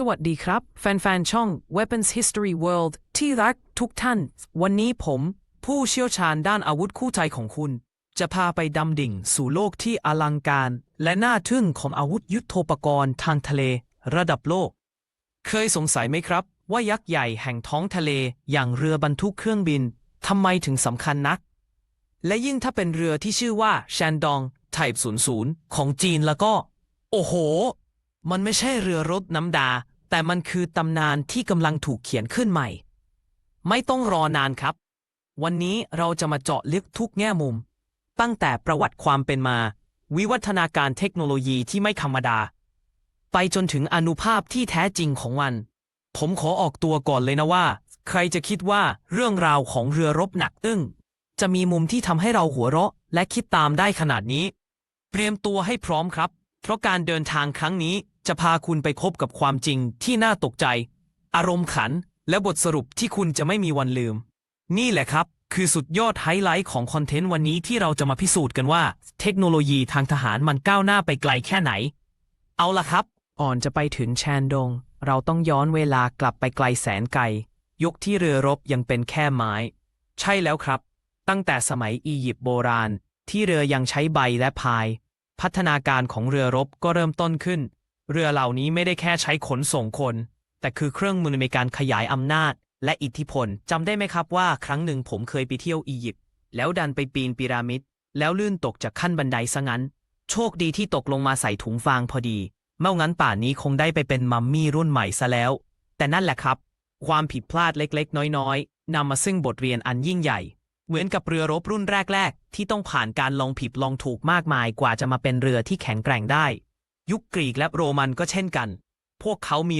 สวัสดีครับ แฟน ๆ ช่อง Weapons History World ที่รักทุกท่าน วันนี้ผม ผู้เชี่ยวชาญด้านอาวุธคู่ใจของคุณ จะพาไปดำดิ่งสู่โลกที่อลังการ และน่าทึ่งของอาวุธยุทโธปกรณ์ทางทะเล ระดับโลก เคยสงสัยไหมครับ ว่ายักษ์ใหญ่แห่งท้องทะเลอย่างเรือบรรทุกเครื่องบินทำไมถึงสำคัญนัก และยิ่งถ้าเป็นเรือที่ชื่อว่าแชนดอง Type 00 ของจีนแล้วก็ โอ้โห มันไม่ใช่เรือรบน้ำดา แต่มันคือตำนานที่กำลังถูกเขียนขึ้นใหม่ ไม่ต้องรอนานครับ วันนี้เราจะมาเจาะลึกทุกแง่มุม ตั้งแต่ประวัติความเป็นมา วิวัฒนาการเทคโนโลยีที่ไม่ธรรมดา ไปจนถึงอนุภาพที่แท้จริงของมัน ผมขอออกตัวก่อนเลยนะว่า ใครจะคิดว่าเรื่องราวของเรือรบหนักอึ้ง จะมีมุมที่ทำให้เราหัวเราะ และคิดตามได้ขนาดนี้ เตรียมตัวให้พร้อมครับ เพราะการเดินทางครั้งนี้ จะพาคุณไปพบกับความจริงที่น่าตกใจ อารมณ์ขัน และบทสรุปที่คุณจะไม่มีวันลืม นี่แหละครับ คือสุดยอดไฮไลท์ของคอนเทนต์วันนี้ที่เราจะมาพิสูจน์กันว่า เทคโนโลยีทางทหารมันก้าวหน้าไปไกลแค่ไหน เอาละครับอ่อนจะไปถึงแชนดง เราต้องย้อนเวลากลับไปไกลแสนไกล ยุคที่เรือรบยังเป็นแค่ไม้ ใช่แล้วครับ ตั้งแต่สมัยอียิปต์โบราณ ที่เรือยังใช้ใบและพาย พัฒนาการของเรือรบก็เริ่มต้นขึ้น เรือเหล่านี้ไม่ได้แค่ใช้ขนส่งคน แต่คือเครื่องมือในการขยายอำนาจ และอิทธิพลจำได้ไหมครับว่าครั้งหนึ่งผมเคยไปเที่ยวอียิปต์แล้วดันไปปีนพีระมิด แล้วลื่นตกจากขั้นบันไดซะงั้น โชคดีที่ตกลงมาใส่ถุงฟางพอดีไม่งั้นป่านนี้คงได้ไปเป็นมัมมี่รุ่นใหม่ซะแล้ว แต่นั่นแหละครับ ความผิดพลาดเล็กๆ น้อยๆนำมาซึ่งบทเรียนอันยิ่งใหญ่ เหมือนกับเรือรบรุ่นแรก ๆ ที่ต้องผ่านการลองผิดลองถูกมากมายกว่าจะมาเป็นเรือที่แข็งแกร่งได้ ยุคกรีกและโรมันก็เช่นกัน พวกเขามี